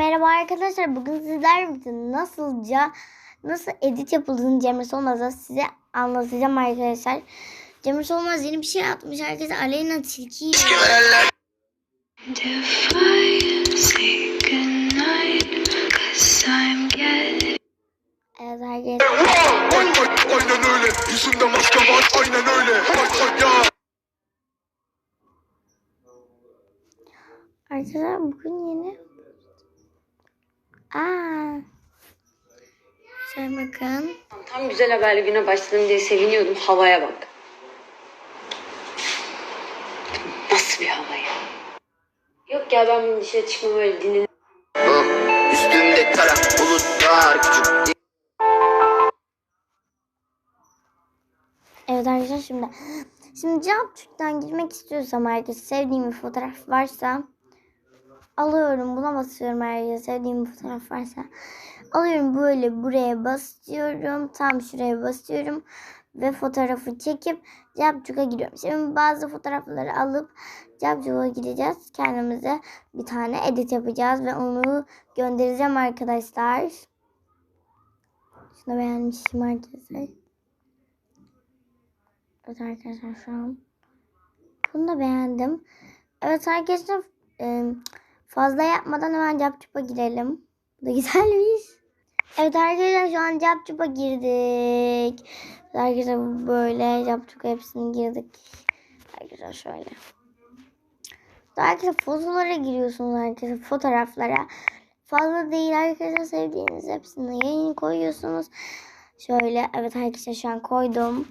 merhaba arkadaşlar. Bugün sizler birlikte nasılca nasıl edit yapıldığını Cemre Solmaz'a size anlatacağım arkadaşlar. Cemre Solmaz yeni bir şey atmış. Herkese Aleyna Tilki'yi If I say goodnight, cause I'm getting Evet ya. Arkadaşlar bugün yeni. Aa. Şöyle bakın. Tam güzel haberli güne başladım diye seviniyordum. Havaya bak. Nasıl bir hava ya? Yok ya ben bunu dışarı çıkmam öyle dinlenim. Üstünde kara bulutlar küçük Evet arkadaşlar şimdi. Şimdi cevap Türk'ten girmek istiyorsam herkes sevdiğim bir fotoğraf varsa alıyorum buna basıyorum herkes sevdiğim bir fotoğraf varsa alıyorum böyle buraya basıyorum tam şuraya basıyorum ve fotoğrafı çekip Capcuk'a giriyorum. Şimdi bazı fotoğrafları alıp Capcuk'a gideceğiz. Kendimize bir tane edit yapacağız ve onu göndereceğim arkadaşlar. Şunu beğenmişim arkadaşlar. Evet arkadaşlar şu an. Bunu da beğendim. Evet arkadaşlar e, fazla yapmadan hemen Capcuk'a girelim. Bu da güzelmiş. Evet arkadaşlar şu an Capcuk'a girdik. Arkadaşlar böyle Capcuk'a hepsini girdik. Arkadaşlar şöyle. Arkadaşlar fotolara giriyorsunuz arkadaşlar fotoğraflara. Fazla değil arkadaşlar sevdiğiniz hepsini yayın koyuyorsunuz. Şöyle evet arkadaşlar şu an koydum.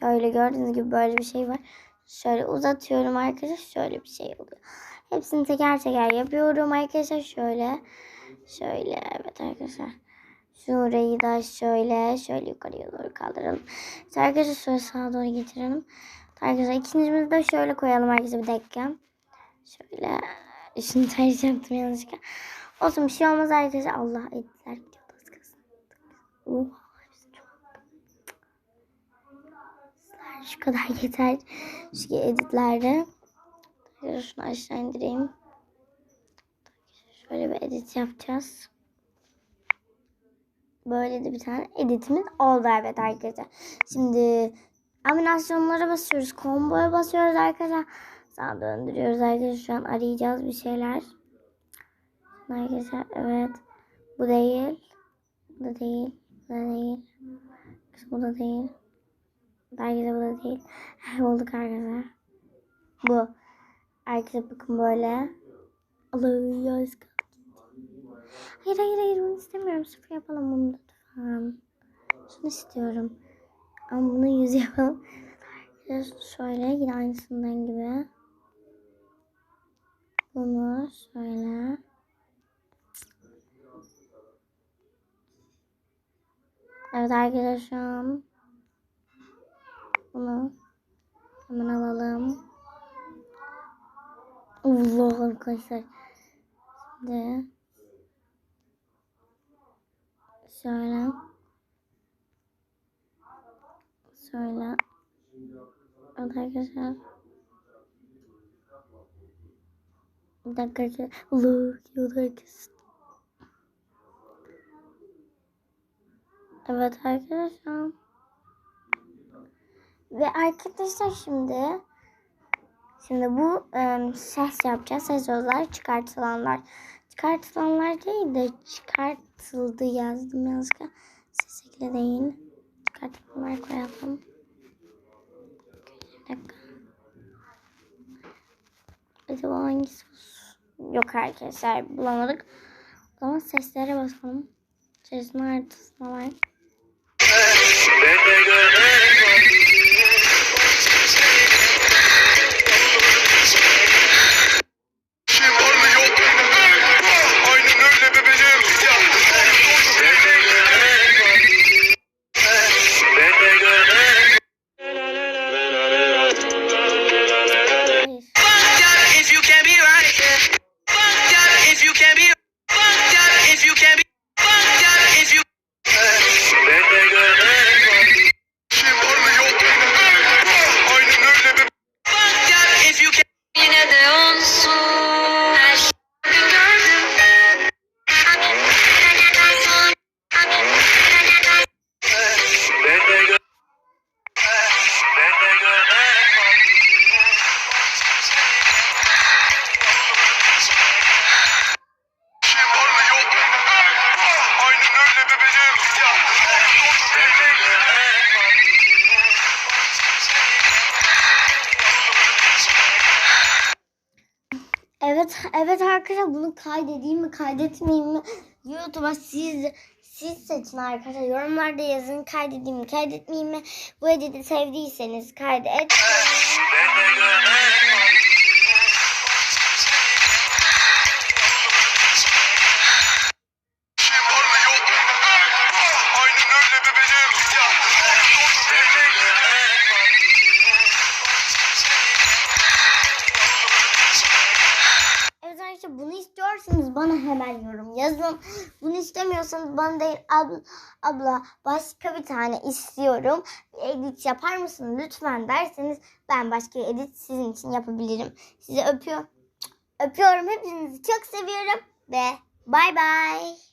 Şöyle gördüğünüz gibi böyle bir şey var. Şöyle uzatıyorum arkadaşlar. Şöyle bir şey oluyor. Hepsini teker teker yapıyorum arkadaşlar. Şöyle. Şöyle evet arkadaşlar. Şurayı da şöyle. Şöyle yukarıya doğru kaldıralım. İşte arkadaşlar şöyle sağa doğru getirelim. Arkadaşlar ikincimizi de şöyle koyalım arkadaşlar bir dakika. Şöyle. Şunu ters yaptım yanlışlıkla. Olsun bir şey olmaz arkadaşlar. Allah ettiler. Gidiyordu az kalsın. Oha. şu kadar yeter. Şu editlerde. Şunu aşağı indireyim. Şöyle bir edit yapacağız. Böyle de bir tane editimiz oldu evet arkadaşlar. Şimdi animasyonlara basıyoruz. Komboya basıyoruz arkadaşlar. Sağa döndürüyoruz arkadaşlar. Şu an arayacağız bir şeyler. Arkadaşlar evet. Bu değil. Bu da değil. Bu da değil. Bu da değil. Herkese bu da değil. Bulduk arkadaşlar. Bu. Herkese bakın böyle. Allah kaldı. Hayır hayır hayır bunu istemiyorum. Sıfır yapalım bunu lütfen. Şunu istiyorum. Ama bunu yüz yapalım. Arkadaşlar şöyle yine aynısından gibi. Bunu şöyle. Evet arkadaşlar bunu hemen alalım. Allah arkadaşlar. Şimdi şöyle şöyle arkadaşlar. Bir dakika. Allah gidiyordu herkes. Evet arkadaşlar. Ve arkadaşlar şimdi şimdi bu e, ses yapacağız. Ses sözler çıkartılanlar. Çıkartılanlar değil de çıkartıldı yazdım yanlışlıkla. Ses ekle değil. Çıkartılanlar koyalım. Bir dakika. Acaba hangisi? Yok arkadaşlar bulamadık. O zaman seslere basalım. Sesin artısına var. Evet, evet arkadaşlar bunu kaydedeyim mi, kaydetmeyeyim mi? YouTube'a siz siz seçin arkadaşlar. Yorumlarda yazın kaydedeyim mi, kaydetmeyeyim mi? Bu editi sevdiyseniz kaydet. Bana hemen yorum yazın. Bunu istemiyorsanız bana değil abla, abla başka bir tane istiyorum. Bir edit yapar mısın lütfen derseniz ben başka bir edit sizin için yapabilirim. Sizi öpüyorum. Öpüyorum hepinizi çok seviyorum ve bay bay.